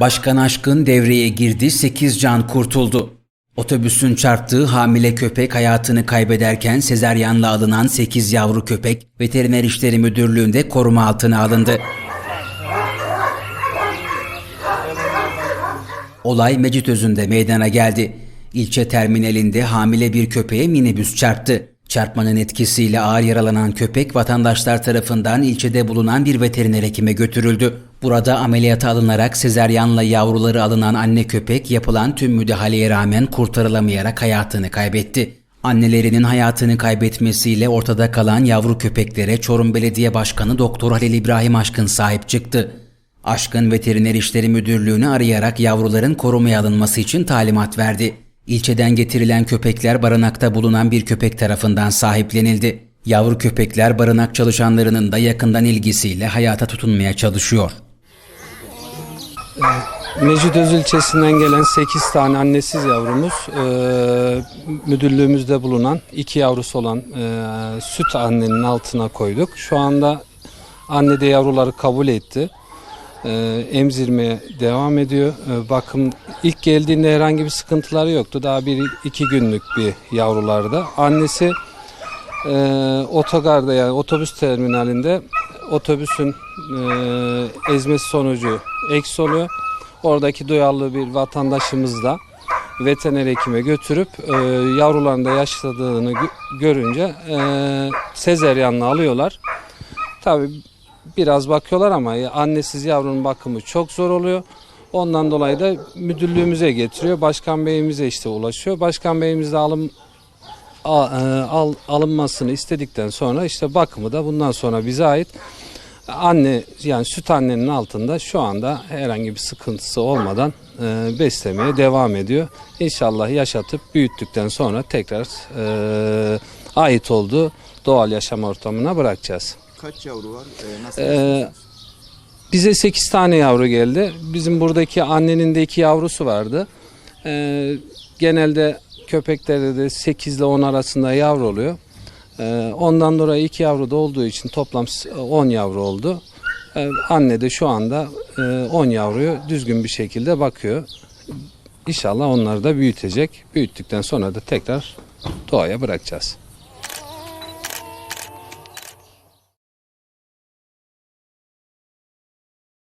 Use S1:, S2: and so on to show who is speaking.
S1: Başkan Aşkın devreye girdi, 8 can kurtuldu. Otobüsün çarptığı hamile köpek hayatını kaybederken sezaryenle alınan 8 yavru köpek Veteriner İşleri Müdürlüğü'nde koruma altına alındı. Olay Mecitözü'nde meydana geldi. İlçe terminalinde hamile bir köpeğe minibüs çarptı. Çarpmanın etkisiyle ağır yaralanan köpek vatandaşlar tarafından ilçede bulunan bir veteriner hekime götürüldü. Burada ameliyata alınarak sezeryanla yavruları alınan anne köpek yapılan tüm müdahaleye rağmen kurtarılamayarak hayatını kaybetti. Annelerinin hayatını kaybetmesiyle ortada kalan yavru köpeklere Çorum Belediye Başkanı Doktor Halil İbrahim Aşkın sahip çıktı. Aşkın Veteriner İşleri Müdürlüğü'nü arayarak yavruların korumaya alınması için talimat verdi. İlçeden getirilen köpekler barınakta bulunan bir köpek tarafından sahiplenildi. Yavru köpekler barınak çalışanlarının da yakından ilgisiyle hayata tutunmaya çalışıyor.
S2: Mecitöz ilçesinden gelen 8 tane annesiz yavrumuz e, müdürlüğümüzde bulunan iki yavrusu olan e, süt annenin altına koyduk. Şu anda anne de yavruları kabul etti. E, emzirmeye devam ediyor. E, bakım ilk geldiğinde herhangi bir sıkıntıları yoktu. Daha bir iki günlük bir yavrularda. Annesi e, otogarda yani otobüs terminalinde otobüsün e, ezmesi sonucu eks oluyor. Oradaki duyarlı bir vatandaşımız da veteriner hekime götürüp e, yavruların da yaşladığını gö- görünce e, sezeryanla alıyorlar. Tabi biraz bakıyorlar ama annesiz yavrunun bakımı çok zor oluyor. Ondan dolayı da müdürlüğümüze getiriyor. Başkan beyimize işte ulaşıyor. Başkan beyimiz de alım al, alınmasını istedikten sonra işte bakımı da bundan sonra bize ait. Anne yani süt annenin altında şu anda herhangi bir sıkıntısı olmadan e, beslemeye devam ediyor. İnşallah yaşatıp büyüttükten sonra tekrar e, ait olduğu doğal yaşam ortamına bırakacağız.
S3: Kaç yavru var? Ee, nasıl
S2: Ee? Bize 8 tane yavru geldi. Bizim buradaki annenin de 2 yavrusu vardı. Ee, genelde köpeklerde de 8 ile 10 arasında yavru oluyor. Ee, ondan dolayı 2 yavru da olduğu için toplam 10 yavru oldu. Ee, anne de şu anda e, 10 yavruyu düzgün bir şekilde bakıyor. İnşallah onları da büyütecek. Büyüttükten sonra da tekrar doğaya bırakacağız.